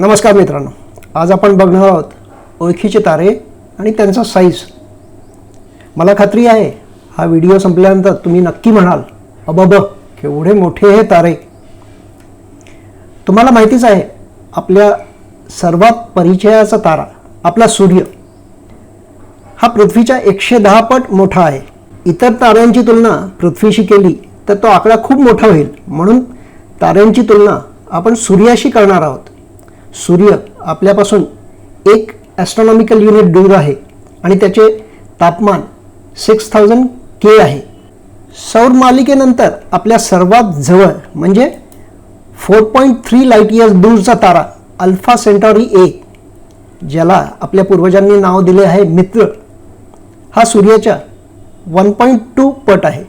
नमस्कार मित्रांनो. आज आपण बघणार आहोत ओळखीचे तारे आणि त्यांचा साईज मला खात्री आहे हा व्हिडिओ संपल्यानंतर तुम्ही नक्की म्हणाल अबब केवढे मोठे हे तारे. तुम्हाला माहितीच आहे आपल्या सर्वात परिचयाचा तारा आपला सूर्य हा पृथ्वीच्या एकशे दहा पट मोठा आहे. इतर ताऱ्यांची तुलना पृथ्वीशी केली तर तो आकडा खूप मोठा होईल. म्हणून ताऱ्यांची तुलना आपण सूर्याशी करणार आहोत. सूर्य आपल्यापासून एक ॲस्ट्रॉनॉमिकल युनिट दूर आहे आणि त्याचे तापमान सिक्स थाउजंड के आहे. सौर मालिकेनंतर आपल्या सर्वात जवळ म्हणजे four point three light years दूरचा तारा अल्फा सेंटॉरी ए ज्याला आपल्या पूर्वजांनी नाव दिले आहे मित्र. हा सूर्याच्या वन पॉईंट टू पट आहे.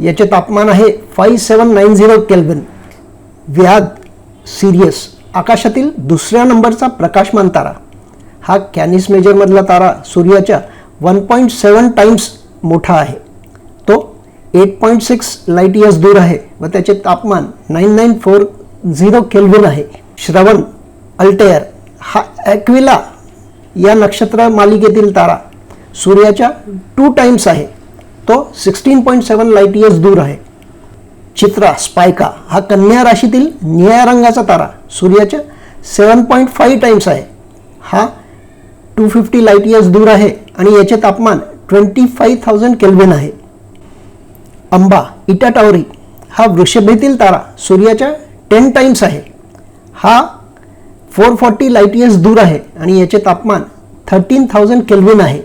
याचे तापमान आहे five seven nine zero kelvin व्याग Sirius आकाशातील दुसऱ्या नंबरचा प्रकाशमान तारा. हा कॅनिस मेजरमधला तारा सूर्याच्या वन पॉईंट सेवन टाईम्स मोठा आहे. तो eight point six light years दूर आहे व त्याचे तापमान nine nine four zero kelvin आहे. श्रवण अल्टेअर हा ॲक्विला या नक्षत्र मालिकेतील तारा सूर्याच्या टू टाइम्स आहे. तो sixteen point seven light years दूर आहे. चित्रा स्पायका हा कन्या राशीतील निळ्या रंगाचा तारा सूर्याच्या सेवन पॉईंट फाईव्ह टाइम्स आहे. हा टू फिफ्टी लाइट इयर्स दूर आहे आणि याचे तापमान ट्वेंटी फाईव्ह थाउजंड केल्विन आहे. अंबा इटा टावरी हा वृषभेतील तारा सूर्याच्या टेन टाईम्स आहे. हा फोर फॉर्टी लाइट इयर्स दूर आहे आणि याचे तापमान थर्टीन थाउजंड केल्विन आहे.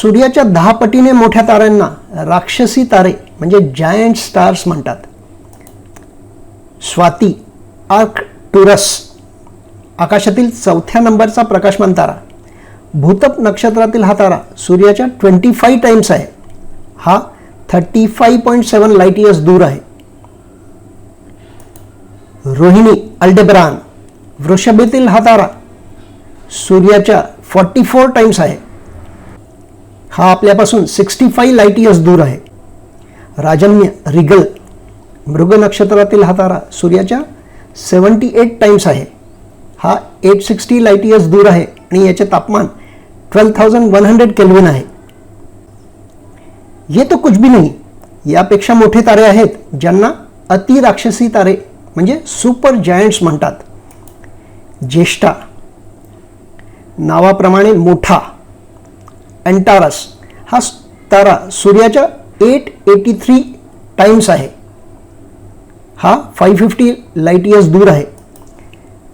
सूर्याच्या दहा पटीने मोठ्या ताऱ्यांना राक्षसी तारे म्हणजे जायंट स्टार्स म्हणतात. Swati Arcturus. आकाशातील चौथ्या नंबरचा प्रकाशमान तारा. भूतप नक्षत्रातील हा तारा सूर्याच्या ट्वेंटी फाईव्ह टाईम्स आहे. हा thirty five point seven light years दूर आहे. रोहिणी अल्डेब्रान. वृषभेतील हा तारा सूर्याच्या फॉर्टी फोर टाईम्स आहे. हा आपल्यापासून सिक्स्टी फाईव्ह लाइट इयर्स दूर आहे. राजन्य रिगल मृग नक्षत्रातील हा तारा सूर्याच्या सेवन्टी एट टाइम्स आहे. हा एट सिक्स्टी लाइट इयर्स दूर आहे आणि याचे तापमान twelve thousand one hundred kelvin आहे. ये तो कुछ भी नाही. यापेक्षा मोठे तारे आहेत ज्यांना अतिराक्षसी तारे म्हणजे सुपर जायंट्स म्हणतात. ज्येष्ठा. नावाप्रमाणे मोठा. अँटारस हा तारा सूर्याच्या एट एटी थ्री टाइम्स आहे. हा फाईव्ह फिफ्टी लाइट इयर्स दूर आहे.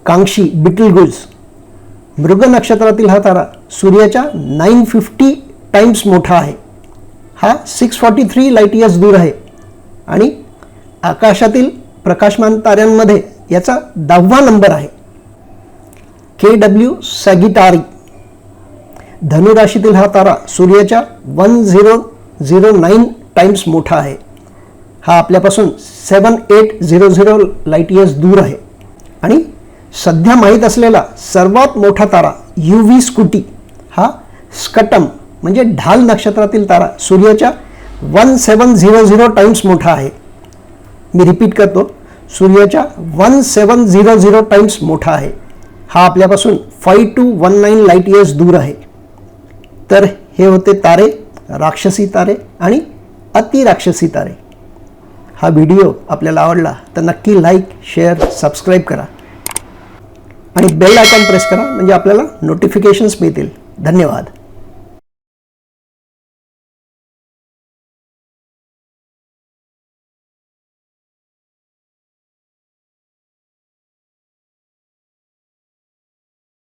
कांक्षी बिटल गुल्स. मृग नक्षत्रातील हा तारा सूर्याच्या नाईन फिफ्टी टाइम्स मोठा आहे. हा six forty three light years दूर आहे. आणि आकाशातील प्रकाशमान ताऱ्यांमध्ये याचा दहावा नंबर आहे. के डब्ल्यू सॅगिटारी. धनुराशीतील हा तारा सूर्याच्या one zero zero nine times मोठा आहे. हा आपल्यापासून seven eight zero zero light years दूर आहे. आणि सध्या माहीत असलेला सर्वात मोठा तारा यू व्ही स्कूटी हा स्कटम म्हणजे ढाल नक्षत्रातील तारा सूर्याच्या one seven zero zero times मोठा आहे. मी रिपीट करतो सूर्याच्या one seven zero zero times मोठा आहे. हा आपल्यापासून five two one nine light years दूर आहे. तर हे होते तारे राक्षसी तारे आणि अतिराक्षसी तारे. हा व्हिडिओ आपल्याला आवडला तर नक्की लाईक शेअर सबस्क्राईब करा. आणि बेल आयकॉन प्रेस करा म्हणजे आपल्याला नोटिफिकेशन्स मिळतील. धन्यवाद.